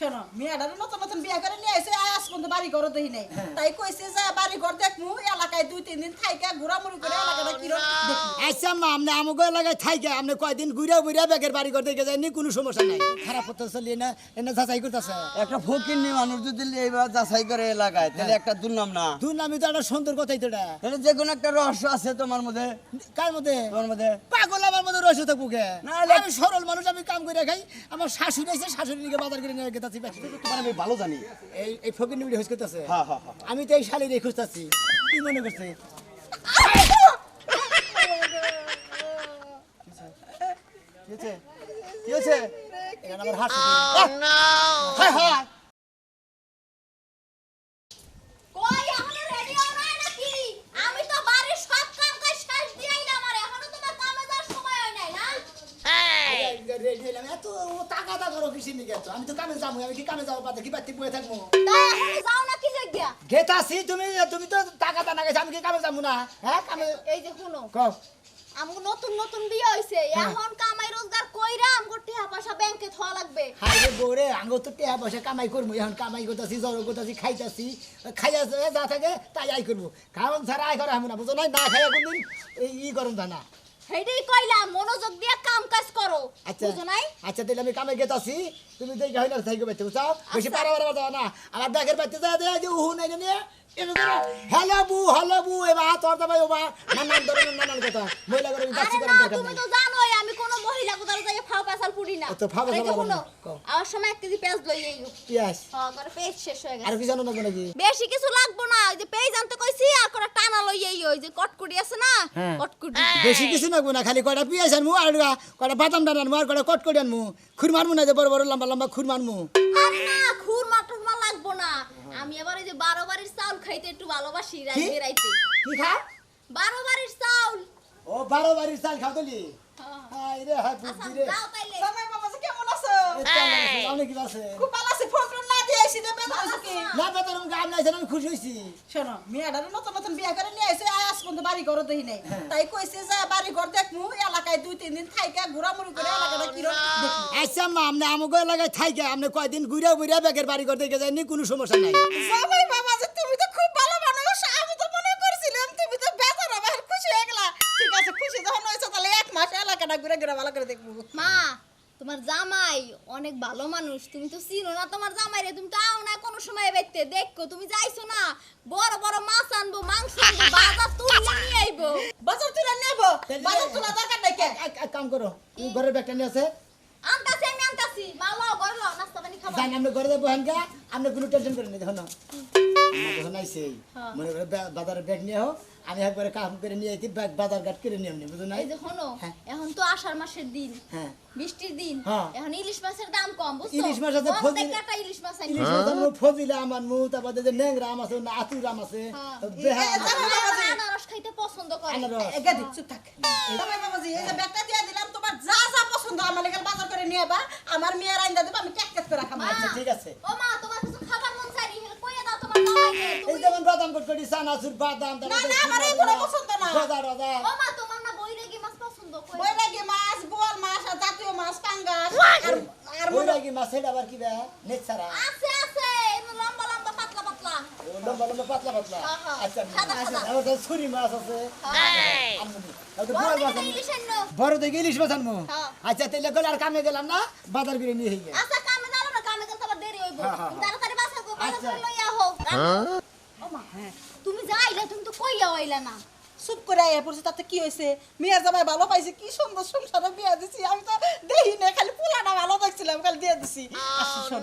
শোনো মেয়েটারে নতুন নতুন বিয়ে করে নিয়ে আইছে আজ পর্যন্ত বাড়ি ঘর দেখি নাই। হ্যাঁ। তাই কইছে যে বাড়ি ঘর দেখমু এলাকায় দুই তিন দিন থাইকা করে এলাকাটা আচ্ছা মা এলাকায় থাইকে আপনি কয়দিন ঘুরে ঘুরে ব্যাগের বাড়ি করতে গেছে যায়নি কোনো সমস্যা নাই। খারাপ হতে চলি না এনে যাচাই করতেছে। একটা ফকির নিয়ে মানুষ যদি এইবার যাচাই করে এলাকায় তাহলে একটা দুর্নাম না। দুই নামি তো একটা সুন্দর কথাই তো এটা। যে কোনো একটা রহস্য আছে তোমার মধ্যে? কার মধ্যে? তোমার মধ্যে? পাগল আমার মধ্যে তো বুকে। না। আমি সরল মানুষ আমি কাম করে খাই। আমার শাশুড়ি আছে শাশুড়ি নিয়ে বাজার করে নিয়ে তোমার আমি ভালো জানি। এই এই ফকির নিবিড়ি হইস করতেছে হ্যাঁ হ্যাঁ হ্যাঁ আমি তো এই শালি রে খুঁজতেছি। কি মনে করছে? কি হয়েছে কি হয়েছে এখানে আমার হাসি। হ্যাঁ হ্যাঁ কই এখনও রেডি হও নাই নাকি আমি তো বাড়ির সব কাম কাজ শেষ দিয়ে আইলাম আর এখনও তোমার কামে যাওয়ার সময় হয় নাই না রেডি হইলাম এত টাকা দা করো কিসের নিকে এত? আমি তো কামে যাব আমি কি কামে যাব পাতে? কি পাতি? বয়ে থাকব। তাই যাও না কি জায়গা গেতাছি তুমি তুমি তো টাকা দা গেছে আমি কি কামে যাব না? হ্যাঁ কামে এই যে শুনো। কও। আমগো নতুন নতুন বিয়ে হইছে। এখন কামাই রোজগার কইরা আমগো টিহা পয়সা ব্যাংকে থোয়া লাগবে। হাই রে বউরে আঙ্গ তো টেহা পয়সা কামাই করব। এখন কামাই করতেছি জড়ো করতেছি খাইতাছি। খাইয়া যা থাকে তাই আই করব। কারণ ছাড়া আয় করা হামু না বুঝো নাই না খাইয়া কোনদিন এই ই করুন তা না হেডেই কইলাম মনোযোগ দিয়ে কাম কাজ করো আচ্ছা বুঝো নাই আচ্ছা তাহলে আমি কামে গেতাছি তুমি দেই হয় থাকি বাইতে বুঝাও বেশি আচ্ছা। পারা পারা না আমার দাগের বাইতে যা দেয় যে উহু নাই নিয়ে হ্যালো বু হ্যালো বু এবার তোর দাবাই ওবা নানান ধরনের নানান কথা। মহিলা করে না দরকার তুমি তো জানোই আমি কোন মহিলা যাই ফাও পেছাল না। তো ফাও পেছাল এই যে না। আমার সময় এক কেজি পেঁয়াজ লই পিয়াস হ্যাঁ করে পেঁয়াজ শেষ হয়ে আর কি জানো না নাকি? বেশি কিছু লাগবো না ওই যে পেঁয়াজ আনতে কইছি আর করে টানা লই আইও ওই যে কটকুটি আছে না হ্যাঁ। কটকুটি। বেশি কিছু লাগবো না খালি কয়টা পিয়াস আনমু আর কয়টা বাদাম ডান আনমু আর কয়টা কট আনমু। খুর মারমু না যে বড় বড় লম্বা লম্বা খুর মারমু আরে না খুর মাটুর মা লাগবো না। আমি আবার ওই যে বারো বারের চাউল খাইতে একটু ভালোবাসি রাত কি? বেরাইতে কি খা বারো বারের চাউল। ও বারো বারের চাল খাও তুলি হ্যাঁ। হাই রে হাই আচ্ছা বুদ্ধি রে তাইলে। জামাই বাবা কেমন আছো? অনেক ভালো আছে। খুব ভালো আছে ফোন না দিয়ে আইছি দেবে ভালো কি না বেতন গাম নাইছে আমি খুশি হইছি। শোনো মেয়েটারে নতুন নতুন বিয়ে করে নিয়ে আইছে আজ পর্যন্ত বাড়ি ঘর দেখি নাই। হ্যাঁ। তাই কইছে যে বাড়ি ঘর দেখমু এলাকায় দুই তিন দিন থাইকা ঘোরামুড়ি করে এলাকাটা কিরম দেখি আচ্ছা মা আপনি আমাকে এলাকায় থাইকে আপনি কয়দিন ঘুরে ঘুরে ব্যাগের বাড়ি করতে গেছে যায়নি কোনো সমস্যা নাই। জামাই বাবা যে তুমি তো খুব ভালো মানুষ আমি তো মনে করছিলাম তুমি তো আবার খুশি হয়ে গেলা। ঠিক আছে খুশি যখন তাহলে এক মাস এলাকাটা ঘুরে ঘুরে ভালো করে দেখব। মা তোমার জামাই অনেক ভালো মানুষ তুমি তো চিনো না তোমার জামাই রে তুমি তো আও না কোনো সময় বেতে দেখো তুমি যাইছো না বড় বড় মাছ আনব মাংস আনব বাজার তুলে নিয়ে আইবো। বাজার তুলে নেব বাজার তোলা দরকার নাই কে? এক কাম করো তুমি ঘরের ব্যাগটা নিয়ে আছে আনতাছি আমি আনতাছি। মা লও ঘর লও নাস্তা পানি খাবা। জান আপনি ঘরে যাব হানকা আপনি কোনো টেনশন করেন না। দেখুন আমার যখন আইছে হ্যাঁ। মনে করে বা- বাজারের ব্যাগ নিয়ে হোক আমি একবারে কাম করে নিয়ে আইছি ব্যাগ বাজার ঘাট করে নিয়ে আমনি বুঝুন নাই এই যে শোনো হ্যাঁ। এখন তো আষাঢ় মাসের দিন হ্যাঁ বৃষ্টির দিন হ্যাঁ। এখন ইলিশ মাছের দাম কম বুঝছ ইলিশ মাছ আছে, ফজলি- দেখে একটা ইলিশ মাছ আনি ইলিশ মাছ আনব, ফজিলা আমার মু তারপর যে ন্যাংরা আম আছে না আতুর আম আছে হ্যাঁ। আম আছে, আনারস খাইতে পছন্দ করে আনারস। এগা দিক থাক বাবা যে এই যে ব্যাগটা দিয়ে দিলাম তোমার যা যা পছন্দ আমার লেগে বাজার করে নিয়ে বা আমার মেয়ের আইন্দা দেবো আমি ট্যাক ট্যাক করে খাব আচ্ছা, ঠিক আছে। ও মা কট করি বাদাম না, না, আমার এগুলো পছন্দ না। রোজা রোজা ও মা তোমার না বইরেগি মাছ পছন্দ করে বৈরাগী মাছ বোয়াল মাছ আর জাতীয় মাছ পাঙ্গাস আর আর ওই মনে লাগি মাছের আবার কি বে? নেছারা আছে আছে লম্বা লম্বা পাতলা পাতলা। লম্বা লম্বা পাতলা পাতলা। হ্যাঁ, হ্যাঁ। আচ্ছা। আমার তো ছুরি মাছ আছে। আর বড় মাছ দেখে ইলিশ মাছ আনব। হ্যাঁ। আচ্ছা তাহলে গেলে আর কামে গেলাম না? বাজার করে নিয়ে আচ্ছা কামে যাও না কামে গেলে আবার দেরি হইব। তুমি তাড়াতাড়ি বাসা গো বাজার আচ্ছা। লইয়া হোক ও মা হ্যাঁ তুমি যাইলে তুমি তো কইয়া হইলা না। চুপ করে আইয়া পড়ছে তাতে কি হয়েছে? মেয়ের জামাই ভালো পাইছে কি সুন্দর সংসারে বিয়ে দিছি। আমি তো দেখি না খালি পোলাটা ভালো দেখছিলাম খালি দিয়ে দিছি। আসি শোন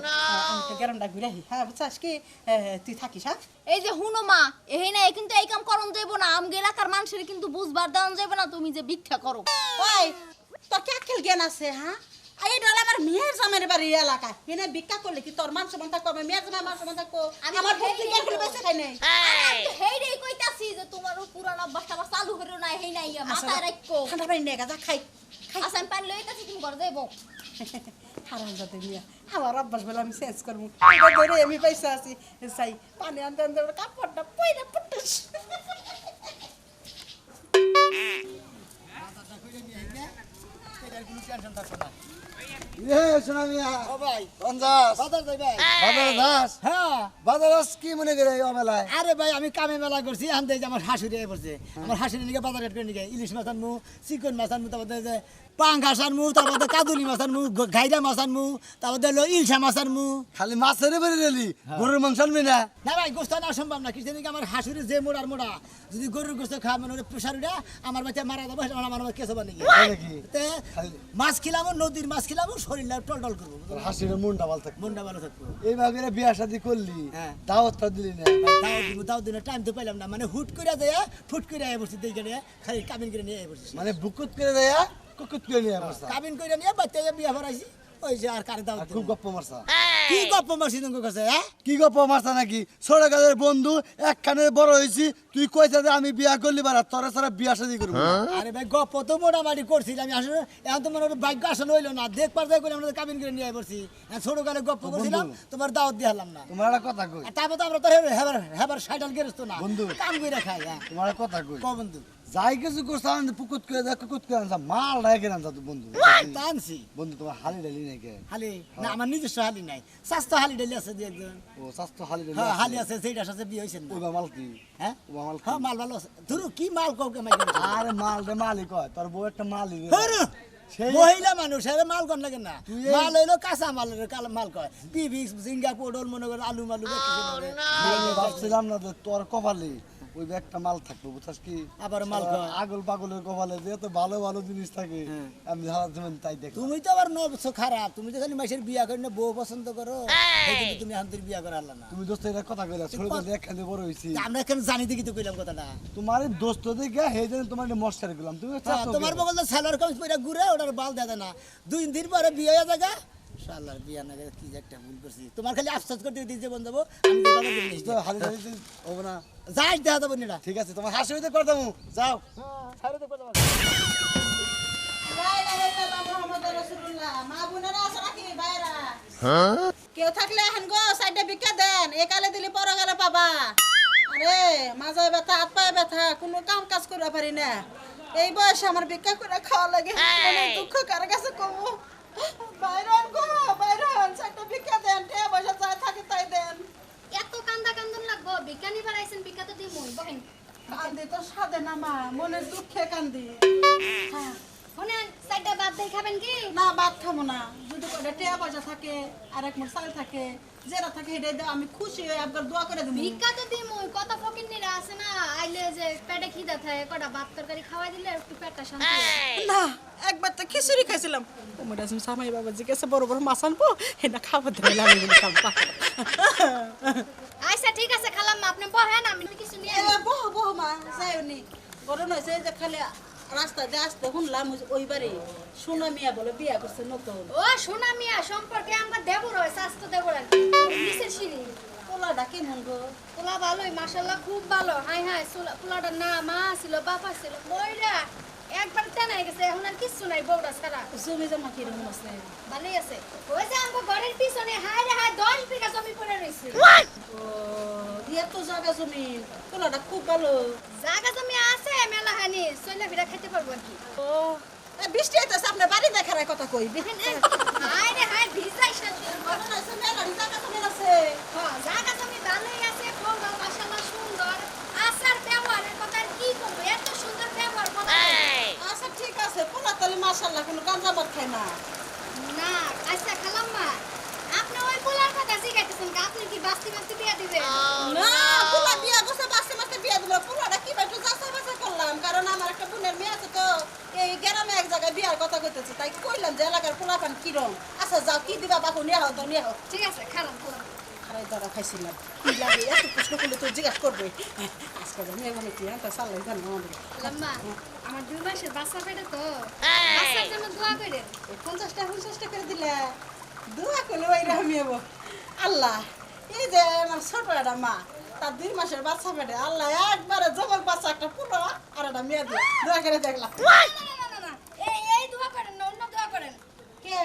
আমি তো গ্রামটা ঘুরে আহি। হ্যাঁ বুঝছাস কি? তুই থাকিস হ্যাঁ? এই যে হুনো মা এই না কিন্তু এই কাম করন যাইব না। আমগে এলাকার মানুষের কিন্তু বুঝবার দেওয়ান যাইব না তুমি যে ভিক্ষা করো। ওই তোর কে খেল জ্ঞান আছে হ্যাঁ? এই ডলা আমার মেয়ের জামাইয়ের বাড়ি এলাকা। এনে ভিক্ষা করলে কি তোর মান সমান থাকব? আমার মেয়ের জামাই মান সমান থাকব? আমার ভক্তি হেই জ্ঞান করে বেঁচে খাই নাই। হেইডেই কইতাছি যে তোমার পুরান অভ্যাসটা আবার চালু করিও না হেই নাই মাথায় রাখো ঠান্ডা পানি নিয়ে গা খাই খাই। আচ্ছা পানি লইতাছি তুমি ঘর যাইব। হারাম যাতে মিয়া আমার অভ্যাস বলে আমি চেঞ্জ করব। ধরে আমি পয়সা আছি চাই পানি আনতে আনতে কাপড়টা পুটুস করে নিয়ে গিয়ে এটার কোনো টেনশন থাকবে না। আরে ভাই আমি কামে মেলা করছি আনতে আমার হাসুরি আয় পড়ছে আমার হাসুরি নিকে বাজার করে নিকে? ইলিশ মাছ আনমু চিকন মাছ আনমু তারপরে পাঙ্গাস আনমু তারপরে কাদুলি মাছ আনমু ঘাইরা মাছ আনমু তারপরে হলো ইলশা মাছ আনমু। খালি মাছের বেরে গেলি গরুর মাংস আনবি না? না ভাই গোস্ত না সম্ভব না কিছু নাকি আমার হাসুরি যে মোড়ার মোড়া। যদি গরুর গোস্ত খাওয়া মানে প্রেশার উঠা আমার বাচ্চা মারা যাব আমার আমার কেসে বানিয়ে। মাছ খিলামো নদীর মাছ খিলামো শরীরটা টল টল করব। হাসির মনটা ভালো থাকবে। মনটা ভালো থাকবে। এইভাবে বিয়া শাদি করলি হ্যাঁ। দাওয়াতটা দিলি না। দাওয়াত দিব দাওয়াত দিন টাইম তো পাইলাম না। মানে হুট করে দেয়া ফুট করে আয় বসে দেখে নিয়ে খালি কাবিন করে নিয়ে আয় বসছি। মানে বুকুত করে দেয়া কুকুত করে নিয়ে বসে কাবিন করে নিয়ে বাচ্চা বিয়া ভরাইছি। ওই যে আর কারে দাও আর খুব গপ্প মারছা। কি গপ্প মারছি তোমার কাছে হ্যাঁ? কি গপ্প মারছা নাকি? ছোট কালের বন্ধু একখানে বড় হয়েছি তুই কইছা যে আমি বিয়া করলি বারা তোরা সারা বিয়া শাদি করব। আরে ভাই গপ্প তো মোটামুটি করছিলাম আমি আসলে এখন তো মনে হয় ভাগ্য আসলে হইল না। দেখবার যাই করে আমরা কাবিন করে নিয়ে আয় বসছি ছোট কালে গপ্প করছিলাম তোমার দাওয়াত দিয়ে হলাম না। তোমার একটা কথা কই? তারপর তো আমরা তো হেবার হেবার সাইডাল গেরস্ত না। বন্ধু। কাম করে খাই হ্যাঁ। তোমার কথা কই? ক বন্ধু? যাই কিছু করছ আমি পুকুত করে দেয় কুকুত করে আনছা মাল রাখে আনছা তো বন্ধু। আনছি। বন্ধু তোমার হালি ডালি নাকি হালি? না আমার নিজস্ব হালি নাই। স্বাস্থ্য হালি ডালি আছে দুই একজন। ও স্বাস্থ্য হালি ডালি হ্যাঁ হালি আছে সেইটার সাথে বিয়ে হয়েছেন ওই মাল কি? হ্যাঁ? ও মাল কি? হ্যাঁ মাল ভালো আছে। ধরু কি মাল কাউকে মাই আরে মাল রে মালিক হয় তোর বউ একটা মালিক। ধরু মহিলা মানুষ এর মাল কন লাগে না? মাল হইল কাঁচা মাল কাল মাল কয়। পিভি জিঙ্গা পোডল মনে করে আলু মালু বেশি ভাবছিলাম না তোর কপালে ওই একটা মাল থাকবে বুঝছাস কি? আবার মাল আগল পাগলের কপালে যে তো ভালো ভালো জিনিস থাকে। আমি সারা জীবন তাই দেখি তুমি তো আবার নবছো খারাপ তুমি তো খালি মাসের বিয়া করে না বউ পছন্দ করো। তুমি হান্তির বিয়া করে আল্লাহ না। তুমি দোস্ত এটা কথা কইলা ছোট থেকে একখানে বড় হইছি। আমরা কেন জানি দেখি তো কইলাম কথাটা। তোমার দোস্ত দেখে হে যেন তোমার মস্টার গেলাম তুমি হ্যাঁ, তোমার বগল তো স্যালোর কামিজ পরে ঘুরে ওটার বাল দেয় না। দুই দিন পরে বিয়ে হয়ে জায়গা শালার বিয়া না কি যে একটা ভুল করছি। তোমার খালি আফসোস করতে যাব আমি তো। হালি ডালি হবে না। যাই দেখা ঠিক আছে তোমার হাসি হইতে করে দেবো যাও। আছে নাকি কেউ থাকলে এখন গো সাইডে দেন। এ কালে দিলে পর গেলে পাবা আরে মাজায় ব্যথা হাত পায়ে ব্যথা কোনো কাম কাজ করে পারি না। এই বয়সে আমার ভিক্ষা করে খাওয়া লাগে। দুঃখ কার কাছে কম? বাইরন গো বাইরন সাইডে ভিক্ষা দেন টিয়া পয়সা যা থাকে তাই দেন এত কান্দা কান্দন লাগবো বিজ্ঞানী বাড়াইছেন বিখ্যাত দিমুই বহেন। কান্দি তো সাদে না মা মনের দুঃখে কান্দি। হ্যাঁ। শুনেন সাইডটা বাদ দিয়ে খাবেন কি? না ভাত খাব না। যদি করে টিয়া পয়সা থাকে আর এক মোট চাল থাকে যেটা থাকে দাও আমি খুশি হয়ে আপনার দোয়া করে দেবো। ভিক্ষা তো দিমুই কত ফকিন্নিরা আছে না? আইলে যে পেটে খিদা থাকে কটা ভাত তরকারি খাওয়াই দিলে একটু পেটটা শান্তি না একবার তো খিচুড়ি খাইছিলাম। ওমর আসম সামাই বাবা জিজ্ঞাসা বড় বড় মাছ আনব? এটা খাবার দেবে আমি খাব। আচ্ছা ঠিক আছে খালাম আপনি বহেন আমি কিছু নিয়ে বহ বহ মা যাইনি গরম হয়েছে এই যে খালি রাস্তা দিয়ে আসতে শুনলাম ওইবারে সোনা মিয়া বলে বিয়া করছে নতুন ও সোনা মিয়া সম্পর্কে আমার দেবর হয় স্বাস্থ্য দেবর নিচের সিঁড়ি পোলাটা কেমন গো? পোলা ভালোই মাশাল্লাহ খুব ভালো। হাই হাই পোলাটার নাম মা ছিল বাবা ছিল বইরা একবার টেনাই গেছে এখন আর কিচ্ছু নাই বউরা ছাড়া। জমি জমা কীরকম আছে ভালোই আছে। ওই যে আমার ঘরের পিছনে হাই রে হাই দশ বিঘা জমি পড়ে রয়েছে। এত জায়গা জমি পোলাটা খুব ভালো। জায়গা জমি আছে মেলা হানি চলে ফিরা খেতে পারব আর কি। ও বৃষ্টি হইতেছে আপনার বাড়ি দেখার কথা কই? হাই রে হাই ভিজাই হয়েছে মেলারই জায়গা জমি আছে। হ্যাঁ, জায়গা জমি ভালোই আছে বউরা মাশাল্লাহ সুন্দর আসার ব্যবহারের কথা আর কি করব এত সুন্দর ব্যবহার কথা আচ্ছা ঠিক আছে পোলা তাহলে মাশাল্লাহ কোনো গাঞ্জা মদ খায় না। না আচ্ছা খালাম্মা আপনি ওই পোলার কথা আপনি কি বাস্তি বিয়া দিবেন? না পোলা বিয়া বিয়া দিব পোলাটা কি একটু যাচাই বাছাই করলাম কারণ আমার একটা বোনের মেয়ে আছে তো এই গ্রামে এক জায়গায় বিয়ার কথা কইতেছে তাই কইলাম যে এলাকার পোলা পান কিরম? আচ্ছা যাও কি দিবা বাপু নিয়ে হও তো নিয়ে হও ঠিক আছে খারাপ খারাপ খাইছিলাম কি লাগে এত প্রশ্ন করলে তো জিজ্ঞাসা করবে আজকে মেয়ে মানে কি আনতে চাল্লাই জানো আমাদের আমার দুই মাসের বাচ্চা পেটে তো বাচ্চার জন্য দোয়া করে পঞ্চাশটা পঞ্চাশটা করে দিলে দোয়া করলে ওই হব আল্লাহ এই যে আমার ছোট একটা মা তার দুই মাসের বাচ্চা পেটে আল্লাহ একবারে জমক বাচ্চা একটা পুরো আর একটা মেয়ে দিয়ে দোয়া করে দেখলাম এই দোয়া করেন না অন্য দোয়া করেন কে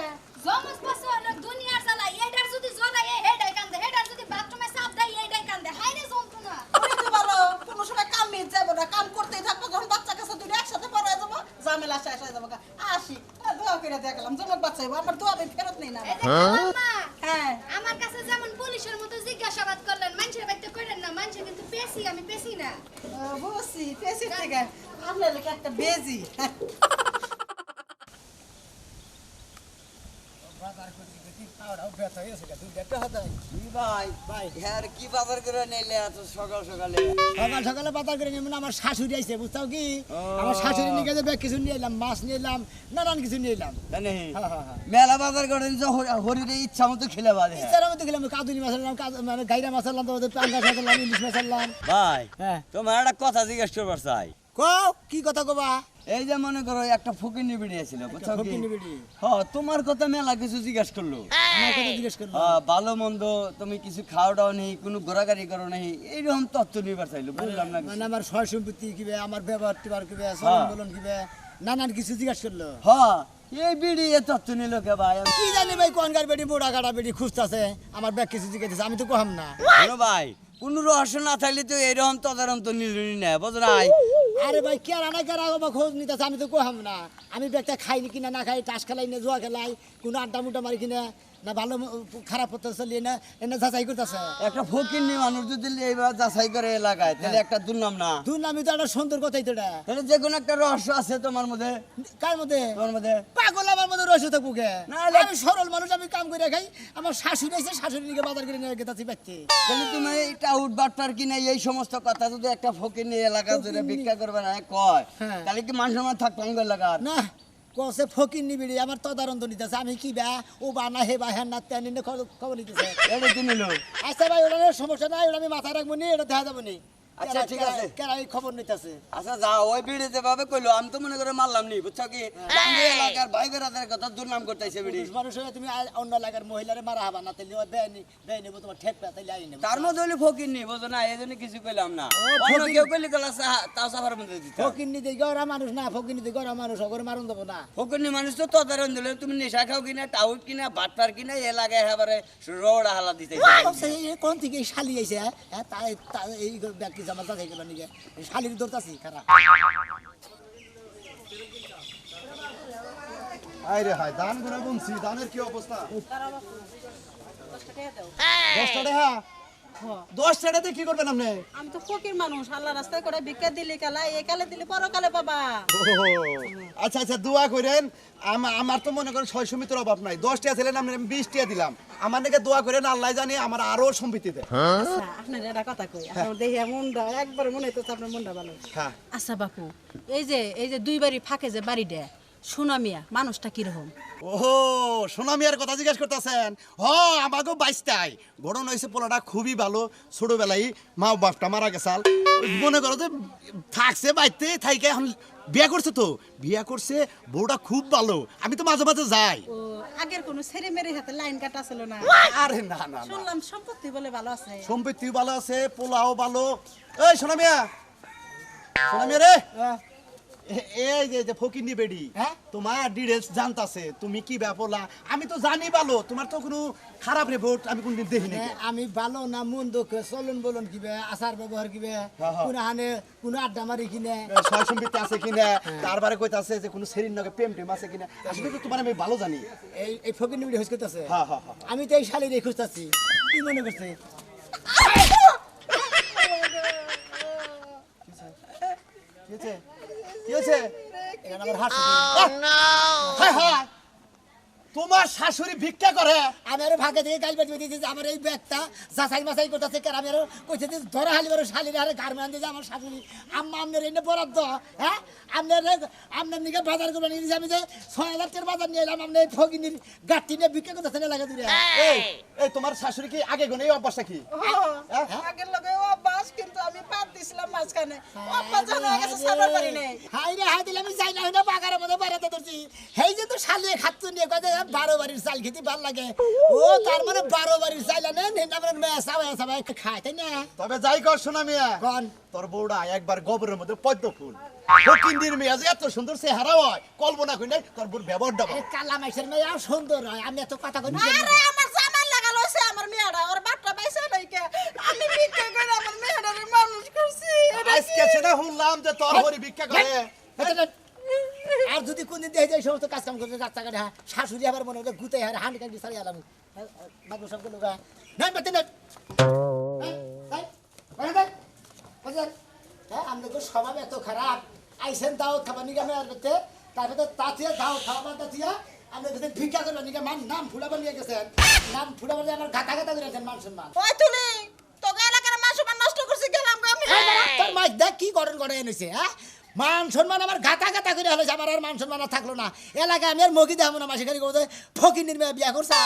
জমজ বাচ্চা হলো দুনিয়ার জ্বালা এইটার যদি জ্বলা এই হেডাই কান্দে হেডার যদি বাথরুমে সাপ দেয় এইটাই কান্দে হাই রে যন্ত্রণা ওই তো ভালো কোনো সময় কাম মিট যাব না কাম করতেই থাকব যখন বাচ্চা কাছে দুটো একসাথে পড়ে যাব ঝামেলা শেষ হয়ে যাব গা। আসি আর দোয়া করে দেখলাম জমক বাচ্চা হইবো। আমার দোয়া আমি ফেরত পেছি আমি পেছি না আহ, বুঝছি পেছি থেকে আপনার লেখা একটা বেজি ভাই ভাই হ্যাঁ কি বাজার করে নিলে এত সকাল সকালে? বাজার করে নিয়ে আমার শাশুড়ি আইছে বুঝতাও কি? আমার শাশুড়ি নিয়ে গেছে কিছু নিয়ে এলাম মাছ নিয়ে এলাম নানান কিছু নিয়ে এলাম। হ্যাঁ, হ্যাঁ, হ্যাঁ। মেলা বাজার করে হরিরে ইচ্ছা মতো খেলে বাজে মধ্যে গেলাম কাদুনি মাছ আনলাম মানে গাইরা মাছ আনলাম তোমাদের পাঙ্গাস মাছ আনলাম ইলিশ মাছ আনলাম। ভাই হ্যাঁ। তোমার একটা কথা জিজ্ঞেস করবার চাই। কও কি কথা কবা? এই যে মনে করো একটা ফকির নিবিড়ি ছিল বুঝছ কি? বিড়ি। হ্যাঁ তোমার কথা মেলা কিছু জিজ্ঞেস করল। হ্যাঁ, ভালো মন্দ তুমি কিছু খাওয়া দাওয়া নেই কোনো ঘোরাঘুরি করো নেই এইরকম তথ্য নিবার চাইলো বুঝলাম না মানে আমার সয় সম্পত্তি কিবে আমার ব্যবহার টিবার কিবে চলন বলন কিবে নানান কিছু জিজ্ঞাসা করল। হ্যাঁ এই বিড়ি এ তথ্য নিল কে ভাই? কি জানি ভাই কোন গাড়ি বেড়ি মোড়া কাটা বেড়ি খুঁজতেছে আমার ব্যাগ কিছু জিজ্ঞাসা আমি তো কহাম না। ভাই কোন রহস্য না থাকলে তো এরকম তদারন্ত নিলনি না বুঝো নাই? আরে ভাই, কে রানা কে রাখো বা খোঁজ নিতেছে, আমি তো কোহাম না। আমি ব্যাগটা খাইনি কিনা, না খাই, টাস খেলাই না জুয়া খেলাই, কোনো আড্ডা মুড্ডা মারি কিনা। না ভালো খারাপ হতে চলিয়ে না এনে যাচাই করতেছে। একটা ফকির নিয়ে মানুষ যদি এইবার যাচাই করে এলাকায় তাহলে একটা দুর্নাম না? আমি তো একটা সুন্দর কথাই তো এটা। তাহলে যে কোনো একটা রহস্য আছে তোমার মধ্যে? কার মধ্যে? তোমার মধ্যে? পাগল আমার মধ্যে রয়েছে তো না। আমি সরল মানুষ আমি কাম করে খাই। আমার শাশুড়ি আছে শাশুড়ি নিয়ে বাজার করে নিয়ে গেতাছি বাচ্চে তাহলে তুমি এটা উঠবাট্টার কিনা এই সমস্ত কথা যদি একটা ফকির নিয়ে এলাকা জুড়ে ভিক্ষা করবে না কয়? হ্যাঁ। তাহলে কি মানুষ আমার থাকতো এলাকার না। কসে ফকির নিবিড়ি আমার তদারন্ত নিতেছে। আমি কি বা ও বা না হে বা হ্যান না তেন খবর- নিতেছে। আচ্ছা ভাই ওটা সমস্যা নাই ওটা আমি মাথায় রাখব নি এটা দেখা যাব নি। আচ্ছা, ঠিক আছে। কেরাই খবর নিতেছে। আচ্ছা যা ওই বিড়িতে ভাবে কইলো আমি তো মনে করে মারলাম নি বুঝছ কি? আমাদের এলাকার ভাই বেড়াদের কথা দুর্নাম করতেছে বিড়ি। মানুষ হয়ে তুমি অন্য এলাকার মহিলারে মারা হবা না তাইলে তোমার ঠেকটা তাইলে আই নেব। তার মধ্যে হলে ফকির নি বুঝো না কিছু কইলাম না। অন্য কেউ কইলে গেলা তাও সাফার মধ্যে দিতে ফকির নিতে গড়া মানুষ না ফকির নিতে গড়া মানুষ ওগরে মারুন দেবো না। ফকির নি মানুষ তো তদারণ দিলে তুমি নেশা খাও কিনা টাউট কিনা বাটপার কিনা এলাকায় এবারে রোড হালা দিতে কোন থেকে শালি আইছে হ্যাঁ তাই তাই এই ব্যক্তি জামা তাই গেল নিকে শালির ধরতাছি খারাপ হায় দান গুনা গুনছি দানের কি অবস্থা? দশটা টাকা দাও। দশটা টাকা দশ টাকাতে কি করবেন আপনি? আমি তো ফকির মানুষ আল্লাহ রাস্তায় করে ভিক্ষা দিলে কালা এ কালে দিলে পরকালে পাবা ওহো, আচ্ছা আচ্ছা দোয়া করেন। আম- আমার তো মনে করেন ছয় সমিতির অভাব নাই। দশ টাকা ছিলেন আমি বিশ টাকা দিলাম। আমার নাকি দোয়া করেন আল্লাহ জানি আমার আরও সম্পত্তি দেয়। আচ্ছা আপনার এটা কথা কই আপনার দেখি মনটা একবার মনে হইতেছে আপনার মনটা ভালো। হ্যাঁ। আচ্ছা বাপু এই যে এই যে দুই বাড়ি ফাঁকে যে বাড়ি দেয় সুনামিয়া মানুষটা কীরকম? ওহো সোনামিয়ার কথা জিজ্ঞেস করতেছেন। হ আমাকেও বাইশটাই। গড়ন হয়েছে পোলাটা খুবই ভালো। ছোটবেলায় মা বাপটা মারা গেছাল মনে করো যে থাকছে বাইতে থাইকে এখন বিয়া করছে তো। বিয়া করছে বউটা খুব ভালো। আমি তো মাঝে মাঝে যাই। আগের কোনো ছেলে মেরে হাতে লাইন কাটা ছিল না? আরে না না শুনলাম সম্পত্তি বলে ভালো আছে। সম্পত্তি ভালো আছে পোলাও ভালো। এই সোনামিয়া সোনামিয়া রে। এই যে যে ফকিনি বেডি হ্যাঁ? তোমার ডিটেলস জানতাছে তুমি কি ব্যাপলা আমি তো জানি ভালো তোমার তো কোনো খারাপ রিপোর্ট আমি কোনদিন দেখিনি। হ্যাঁ, আমি ভালো না মন্দ কে চলন বলন কিবে আচার ব্যবহার কিবে হ্যাঁ, হ্যাঁ। কোন হানে কোন আড্ডা মারি কিনে। ছয় আছে কিনা তারবারে কইতাছে যে কোনো সেরির নগে প্রেম টেম আছে কিনা। আসলে তো তোমার আমি ভালো জানি। এই এই ফকির নিবিড়ি হ্যাঁ, হ্যাঁ। আমি তো এই শালি রে খুঁজতাছি। কি মনে করছে? কি হয়েছে কি হয়েছে? এখানে আমার হাসি হায় হায়! তোমার শাশুড়ি ভিক্ষা করে? আমি আরও ভাগে থেকে গাইল বেঁচে দিয়েছি আমার এই ব্যাগটা যাচাই মাচাই করতেছে। কেন আমি আরও কইছে যে ধরে হালি বারো শালির আরে গার মান দিয়ে আমার শাশুড়ি। আম্মা আপনার এনে বরাদ্দ হ্যাঁ? আপনার আপনার নিকে বাজার করে নিয়ে আমি যে ছয় হাজার টাকার বাজার নিয়ে এলাম আপনি ফকিনির গাঠটি নিয়ে বিক্রি করতেছেন এলাকা দূরে। এই! এই তোমার শাশুড়ি কি আগে গনে এই অভ্যাসটা কি? হ্যাঁ? আগের লগে অভ্যাস কিন্তু আমি বাদ দিছিলাম মাঝখানে। অভ্যাস জানা গেছে সাবার পারি নাই। হাই রে হাই দিলে আমি যাই না হইনা বাগারের মধ্যে বাড়াতে ধরছি হেই যে তো শালিয়ে খাচ্ছ নিয়ে কয়ে বারো বাড়ির চাল খেতে ভালো লাগে। ও তার মানে বারো বাড়ির চাল আনে সাবাই খায় তাই না? তবে যাই কর শোনা মিয়া কন। তোর বউটা একবার গোবরের মধ্যে পদ্ম ফুল। ফকিন্দির মেয়ে যে এত সুন্দর চেহারা হয় কল্পনা করি নাই তোর বউর ব্যবহারটা কালা মাইসের মেয়ে সুন্দর হয় আমি এত কথা কই আরে আমার জামাই লাগা লইছে আমার মেয়েটা ওর বাটটা পাইছে নাই কে আমি ভিক্ষা করে আমার মেয়েটারে মানুষ করছি আজকে সেটা শুনলাম যে তোর হরি ভিক্ষা করে। আর যদি কোনদিন দেখে যায় সমস্ত কাজ কাম করতে রাস্তাঘাটে হ্যাঁ শাশুড়ি আবার মনে হলো গুতে হারে হাঁড়ি কাঁড়ি সারি আলাম বাবু সবগুলো নাই বেতে না স্বভাব এত খারাপ। আইসেন দাও খাবার নিকে আমি আর করতে তারপরে তাতিয়া দাও খাবার তাতিয়া যদি ভিক্ষা করবেন নিকে মান নাম ফুলাবার নিয়ে গেছেন। নাম ফুলাবার নিয়ে আমার গাতা গাতা করে গেছেন মান সম্মান। ওই তুলি তোকে এলাকার মান সম্মান নষ্ট করছি গেলাম আমি তোর মাছ দেখ কি গঠন করে এনেছে হ্যাঁ? মান সম্মান আমার গাতা গাতা করে হলো আমার আর মান সম্মান আর থাকল না। এলাকায় আমি আর মগি দেখাবো না মাসে খালি কোথায় ফকির নির্মে বিয়া করছে।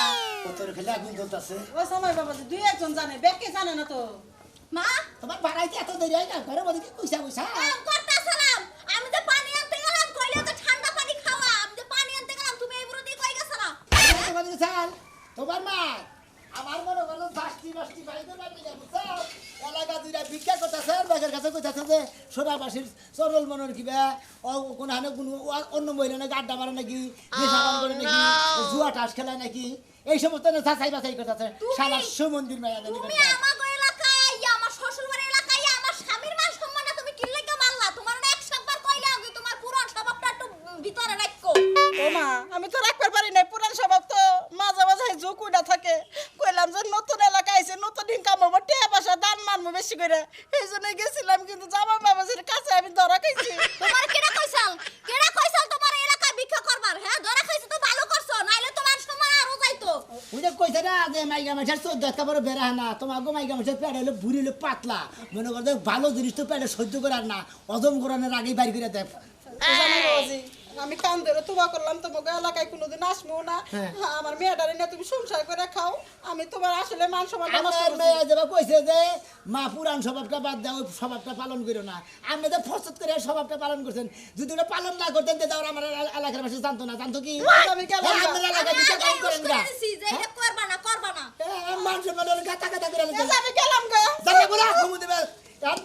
তোর খেলে আগুন জ্বলতেছে। ওই সময় বাবা দুই একজন জানে বেকে জানে না তো। মা! তোমার বাড়াইতে এত দেরি হয় না? ঘরের মধ্যে কি কইসা কইসা কাম করতেছিলাম। আমি যে পানি আনতে গেলাম কইলে তো ঠান্ডা পানি খাওয়া। আমি যে পানি আনতে গেলাম তুমি এই বুড়ো দিয়ে কই গেছলা? তোমার মা আমার মনে বাস্তি বাস্তি বুঝছ এলাকা দুইটা ভিক্ষা করতেছে বাগের কাছে কইতাছে যে সোনাবাসীর সরল মনের কিবা ও কোন হানে কোন অন্য মহিলা নাকি আড্ডা মারে নাকি করে নাকি জুয়া টাস খেলায় নাকি এই সমস্ত না ছাই বাছাই করতেছে। সারা সুমন্দির মায়া জানি তুমি আমার এলাকায় আইয়া আমার শ্বশুর বাড়ির এলাকায় আইয়া আমার স্বামীর মান সম্মান তুমি কি লাগা মারলা তোমার না একশোবার কইলাম যে তোমার পুরান স্বভাবটা একটু ভিতরে রাখো ও মা আমি তো রাখবার পারি নাই পুরান স্বভাব তো মাঝে মাঝে ঝুঁকুইটা থাকে কইলাম যে নতুন এলাকা আইছে নতুন ইনকাম হব টিয়া পয়সা দান মানবো বেশি করে এই জন্য গেছিলাম কিন্তু জামা বাবাজির কাছে আমি ধরা খাইছি তোমার কেডা কইছাল কেডা কইছাল তোমার এই এলাকায় ভিক্ষা করবার হ্যাঁ ধরা খাইছো তো ভালো করছ নাইলে তোমার সময় আরও যাইতো ওইটা কইছে না যে চোদ্দ বড় না। হলো হলো পাতলা। মনে করো যে ভালো জিনিস তো পেটে সহ্য করার না। অজম করানোর আগেই বাড়ি করে বাবাজি আমি কান ধরে তুবা করলাম তোমাকে এলাকায় কোনোদিন আসব না। হ্যাঁ। হ্যাঁ, আমার মেয়েটারে নিয়ে তুমি সংসার করে খাও আমি তোমার আসলে মান সম্মান নষ্ট আমার মেয়ে যেবা কইছে যে মা পুরান স্বভাবটা বাদ দাও ওই স্বভাবটা পালন করো না। আপনি তো ফসত করে স্বভাবটা পালন করছেন যদি ওটা পালন না করতেন তাহলে আমার এলাকার মানুষ জানতো না। জানতো কি? আমি গেলাম হ্যাঁ, আপনার এলাকায় বিচার কাম করেন বুঝতে গা। পেরেছি যে এটা করবা না করবা না। হ্যাঁ, মানে গাতা গাতা করে আমি গেলাম গো। জানে বলা ঘুমু দেবে আর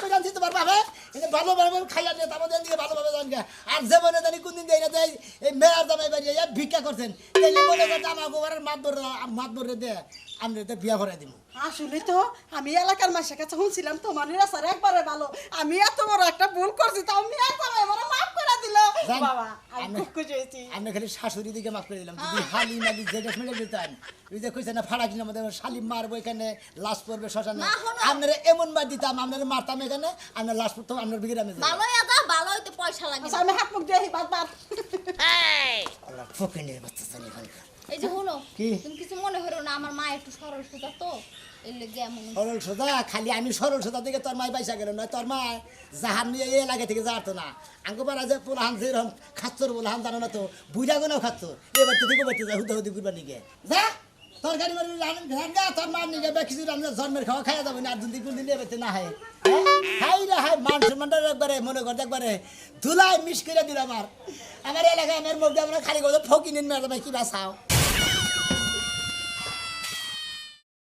করে জানছি তোমার ভালোভাবে খাইয়া দিয়ে তারপর দিকে ভালোভাবে জানকে আর যেমন জানি দেয় এই মেয়ার জামাই বাড়ি এই ভিক্ষা করছেন। আমার মাত মাত দে আমি বিয়া করে দিব। আসলে তো আমি এলাকার মাসের কাছে শুনছিলাম তোমার নিরাচার একবারে ভালো। আমি এত বড় একটা ভুল করছি তাও আমি একবার আমার মাফ করে দিল। বাবা আমি আমি- খুব খুশি হয়েছি। আমি খালি শাশুড়ি দিকে মাফ করে দিলাম। যদি হালি মালি যেটা শুনে দিতেন ওই যে কইছে না ফাড়া কিনা আমাদের শালি মারবো এখানে লাশ পড়বে শ্মশানে। আপনারা এমন মার দিতাম আপনারা মারতাম এখানে আপনার লাশ পড়তাম আপনার বিগ্রামে ভালোই আদা ভালো হইতে পয়সা লাগে। আচ্ছা আমি হাত মুখ দিয়ে বাদ বাদ। আল্লাহ ফকিনের বাচ্চা এখানকার। এই যে হলো কি? তুমি কিছু মনে হলো না আমার মা একটু সরল সোজা তো। সরল সোজা, খালি আমি সরল সোজা থেকে তোর মাই পয়সা গেল না, তোর মা জাহান নিয়ে এলাকা থেকে যাতো না। আঙ্কু পারা যে পোলাহান যেরকম খাচ্ছর বলহান জানো না তো বুঝা গোনাও খাচ্ছ এবার বাড়তে যা, হুদা হুদি করবার নিকে যা, তরকারি মারি রান্না তোর মার কিছু রান্না জন্মের খাওয়া না, আর দুদিন কোন দিন এবার না হয়। হাই রে হাই, মান সম্মানটা একবারে, মনে কর একবারে, ধুলাই মিস করে দিল আমার। আমার এলাকায় আমার মুখ দিয়ে আমরা খালি কথা ফকি নিন মেয়ে কি বাসাও।